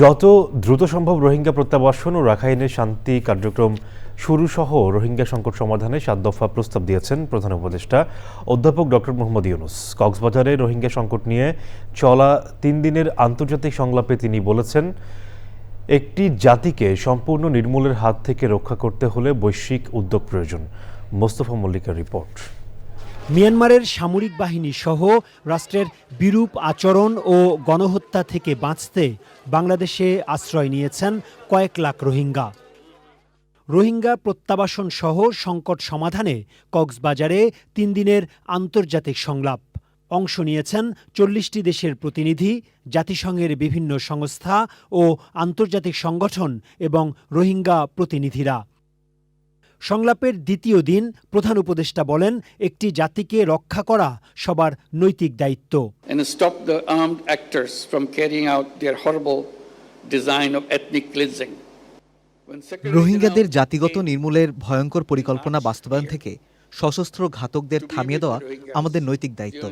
যত দ্রুত সম্ভব রোহিঙ্গা প্রত্যাবাসন ও রাখাইনের শান্তি কার্যক্রম শুরু সহ রোহিঙ্গা সংকট সমাধানে সাত দফা প্রস্তাব দিয়েছেন প্রধান উপদেষ্টা অধ্যাপক ডক্টর মোহাম্মদ ইউনুস। কক্সবাজারে রোহিঙ্গা সংকট নিয়ে চলা তিন দিনের আন্তর্জাতিক সংলাপে তিনি বলেছেন, একটি জাতিকে সম্পূর্ণ নির্মূলের হাত থেকে রক্ষা করতে হলে বৈশ্বিক উদ্যোগ প্রয়োজন। মোস্তফা মল্লিকের রিপোর্ট। মিয়ানমারের সামরিক বাহিনী সহ রাষ্ট্রের বিরূপ আচরণ ও গণহত্যা থেকে বাঁচতে বাংলাদেশে আশ্রয় নিয়েছেন কয়েক লাখ রোহিঙ্গা। রোহিঙ্গা প্রত্যাবাসন সহ সংকট সমাধানে কক্সবাজারে তিন দিনের আন্তর্জাতিক সংলাপ। অংশ নিয়েছেন চল্লিশটি দেশের প্রতিনিধি, জাতিসংঘের বিভিন্ন সংস্থা ও আন্তর্জাতিক সংগঠন এবং রোহিঙ্গা প্রতিনিধিরা। সংলাপের দ্বিতীয় দিন প্রধান উপদেষ্টা বলেন একটি জাতিকে রক্ষা করা সবার নৈতিক দায়িত্ব। Stop the armed actors from carrying out their horrible design of ethnic cleansing রোহিঙ্গাদের জাতিগত নির্মূলের ভয়ঙ্কর পরিকল্পনা বাস্তবায়ন থেকে সশস্ত্র ঘাতকদের থামিয়ে দেওয়া আমাদের নৈতিক দায়িত্ব।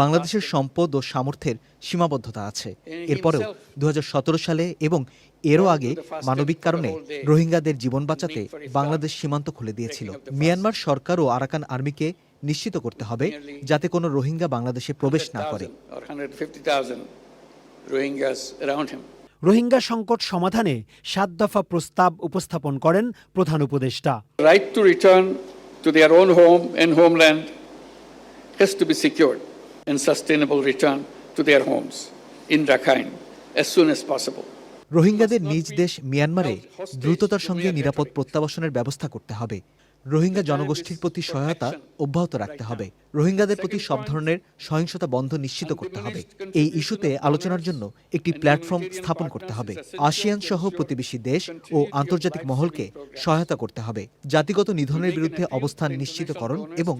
বাংলাদেশের সম্পদ ও সামর্থ্যের সীমাবদ্ধতা আছে। এরপরেও দু সালে এবং এরও আগে মানবিক কারণে রোহিঙ্গাদের জীবন বাঁচাতে বাংলাদেশ সীমান্ত খুলে দিয়েছিল। মিয়ানমার সরকার ও আরাকান আর্মিকে নিশ্চিত করতে হবে যাতে কোনো রোহিঙ্গা বাংলাদেশে প্রবেশ না করে। 100,000 or 150,000 Rohingyas around him. Rohingya সংকট সমাধানে সাত দফা প্রস্তাব উপস্থাপন করেন প্রধান উপদেষ্টা। Right to return to their own home and homeland has to be secured and sustainable return to their homes in Rakhine as soon as possible. রোহিঙ্গাদের নিজ দেশ মিয়ানমারে দ্রুততার সঙ্গে নিরাপদ প্রত্যাবাসনের ব্যবস্থা করতে হবে। রোহিঙ্গা জনগোষ্ঠীর প্রতি সহায়তা অব্যাহত রাখতে হবে। রোহিঙ্গাদের প্রতি সব ধরনের সহিংসতা বন্ধ নিশ্চিত করতে হবে। এই ইস্যুতে আলোচনার জন্য একটি প্ল্যাটফর্ম স্থাপন করতে হবে। আসিয়ান সহ প্রতিবেশী দেশ ও আন্তর্জাতিক মহলকে সহায়তা করতে হবে। জাতিগত নিধনের বিরুদ্ধে অবস্থান নিশ্চিতকরণ এবং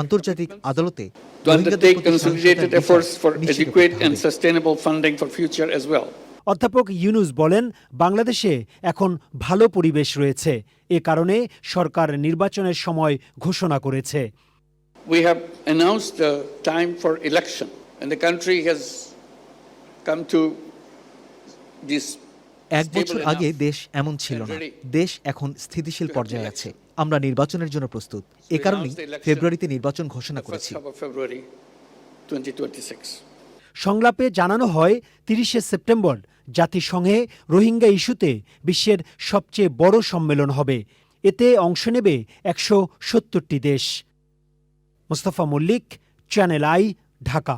আন্তর্জাতিক আদালতে রোহিঙ্গাদের প্রতি অধ্যাপক ইউনুস বলেন বাংলাদেশে এখন ভালো পরিবেশ রয়েছে। এ কারণে সরকার নির্বাচনের সময় ঘোষণা করেছে। এক বছর আগে দেশ এমন ছিল না। দেশ এখন স্থিতিশীল পর্যায়ে আছে। আমরা নির্বাচনের জন্য প্রস্তুত। এ কারণেই ফেব্রুয়ারিতে নির্বাচন ঘোষণা করেছি। সংলাপে জানানো হয় তিরিশে সেপ্টেম্বর জাতিসংঘে রোহিঙ্গা ইস্যুতে বিশ্বের সবচেয়ে বড় সম্মেলন হবে। এতে অংশ নেবে একশো সত্তরটি দেশ। Mostafa Mallik Channel i Dhaka.